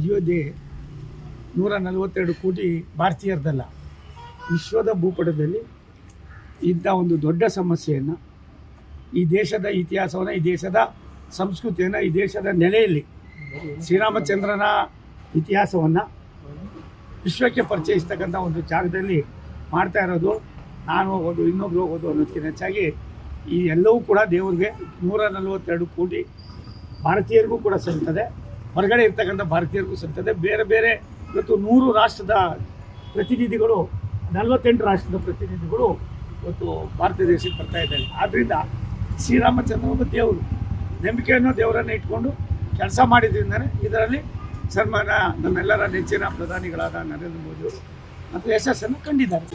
ಅಯೋಧ್ಯೆ ನೂರ ನಲವತ್ತೆರಡು ಕೋಟಿ ಭಾರತೀಯರದಲ್ಲ, ವಿಶ್ವದ ಭೂಪಟದಲ್ಲಿ ಇಂಥ ಒಂದು ದೊಡ್ಡ ಸಮಸ್ಯೆಯನ್ನು ಈ ದೇಶದ ಇತಿಹಾಸವನ್ನು, ಈ ದೇಶದ ಸಂಸ್ಕೃತಿಯನ್ನು, ಈ ದೇಶದ ನೆಲೆಯಲ್ಲಿ ಶ್ರೀರಾಮಚಂದ್ರನ ಇತಿಹಾಸವನ್ನು ವಿಶ್ವಕ್ಕೆ ಪರಿಚಯಿಸ್ತಕ್ಕಂಥ ಒಂದು ಜಾಗದಲ್ಲಿ ಮಾಡ್ತಾ ಇರೋದು, ನಾನು ಹೋಗೋದು, ಇನ್ನೊಬ್ರು ಹೋಗೋದು ಅನ್ನೋದಕ್ಕಿಂತ ಹೆಚ್ಚಾಗಿ ಈ ಎಲ್ಲವೂ ಕೂಡ ದೇವರಿಗೆ ನೂರ ನಲವತ್ತೆರಡು ಕೋಟಿ ಭಾರತೀಯರಿಗೂ ಕೂಡ ಸಲ್ತದೆ ಹೊರಗಡೆ ಇರ್ತಕ್ಕಂಥ ಭಾರತೀಯರಿಗೂ ಸಿಗ್ತದೆ. ಬೇರೆ ಬೇರೆ ಇವತ್ತು ನೂರು ರಾಷ್ಟ್ರದ ಪ್ರತಿನಿಧಿಗಳು, ನಲವತ್ತೆಂಟು ರಾಷ್ಟ್ರದ ಪ್ರತಿನಿಧಿಗಳು ಇವತ್ತು ಭಾರತ ದೇಶಕ್ಕೆ ಬರ್ತಾ ಇದ್ದಾರೆ. ಆದ್ದರಿಂದ ಶ್ರೀರಾಮಚಂದ್ರ ಒಬ್ಬ ದೇವರು, ನಂಬಿಕೆಯನ್ನು ದೇವರನ್ನು ಇಟ್ಕೊಂಡು ಕೆಲಸ ಮಾಡಿದ್ರಿಂದಾನೆ ಇದರಲ್ಲಿ ಸನ್ಮಾನ ನಮ್ಮೆಲ್ಲರ ನೆಚ್ಚಿನ ಪ್ರಧಾನಿಗಳಾದ ನರೇಂದ್ರ ಮೋದಿಯವರು ಮತ್ತು ಯಶಸ್ಸನ್ನು ಕಂಡಿದ್ದಾರೆ.